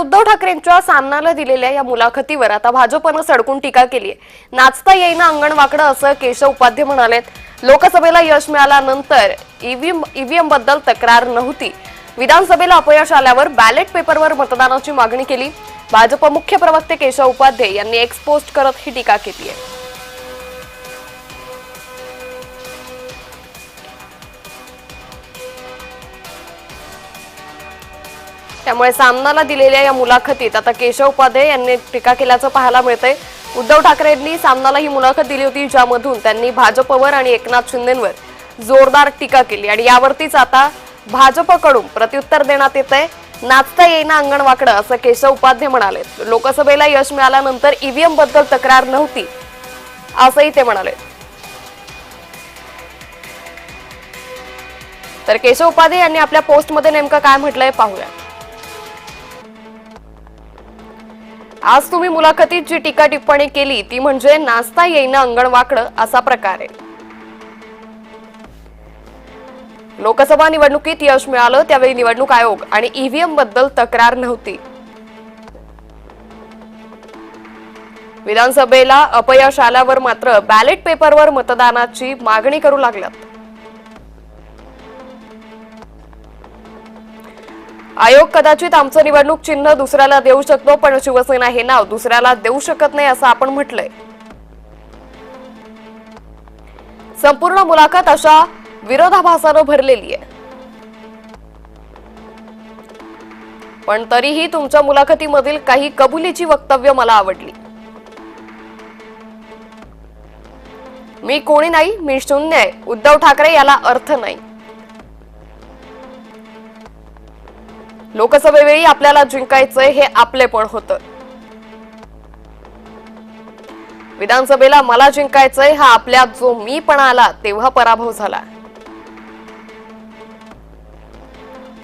उद्धव ठाकरेंच्या सामनाला दिलेल्या या मुलाखतीवर आता भाजपनं सडकून टीका केली आहे नाचता येईना अंगण वाकडं असं केशव उपाध्ये म्हणालेत. लोकसभेला यश मिळाल्यानंतर ईव्हीएम ईव्हीएमबद्दल तक्रार नव्हती. विधानसभेला अपयश आल्यावर बॅलेट पेपरवर मतदानाची मागणी केली. भाजप मुख्य प्रवक्ते केशव उपाध्ये यांनी एक्सपोस्ट करत ही टीका केली आहे त्यामुळे सामनाला दिलेल्या या मुलाखतीत आता केशव उपाध्ये यांनी टीका केल्याचं पाहायला मिळतंय. उद्धव ठाकरेंनी सामनाला ही मुलाखत दिली होती ज्यामधून त्यांनी भाजपवर आणि एकनाथ शिंदेवर जोरदार टीका केली. आणि यावरतीच आता भाजपकडून प्रत्युत्तर देण्यात येत आहे नाचता येईना अंगण वाकडं असं केशव उपाध्ये म्हणाले. लोकसभेला यश मिळाल्यानंतर ईव्हीएमबद्दल तक्रार नव्हती असंही ते म्हणाले. तर केशव उपाध्ये यांनी आपल्या पोस्टमध्ये नेमकं काय म्हटलंय पाहूया. आज तुम्ही मुलाखतीत जी टीका टिप्पणी केली ती म्हणजे नाचता येईना अंगण वाकडं असा प्रकार आहे. लोकसभा निवडणुकीत यश मिळालं त्यावेळी निवडणूक आयोग आणि ईव्हीएमबद्दल तक्रार नव्हती. विधानसभेला अपयश आल्यावर मात्र बॅलेट पेपरवर मतदानाची मागणी करू लागल्यात. आयोग कदाचित आमचं निवडणूक चिन्ह दुसऱ्याला देऊ शकतो पण शिवसेना हे नाव दुसऱ्याला देऊ शकत नाही असं आपण म्हटलंय. संपूर्ण मुलाखत अशा विरोधाभासानं भरलेली आहे. पण तरीही तुमच्या मुलाखतीमधील काही कबुलीची वक्तव्य मला आवडली. मी कोणी नाही मी शून्य आहे. उद्धव ठाकरे याला अर्थ नाही. लोकसभेवेळी आपल्याला जिंकायचंय हे आपलेपण होतं. विधानसभेला मला जिंकायचंय हा आपल्या जो मी पण आला तेव्हा पराभव झाला.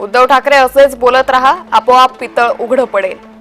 उद्धव ठाकरे असेच बोलत राहा आपोआप पितळ उघड पडेल.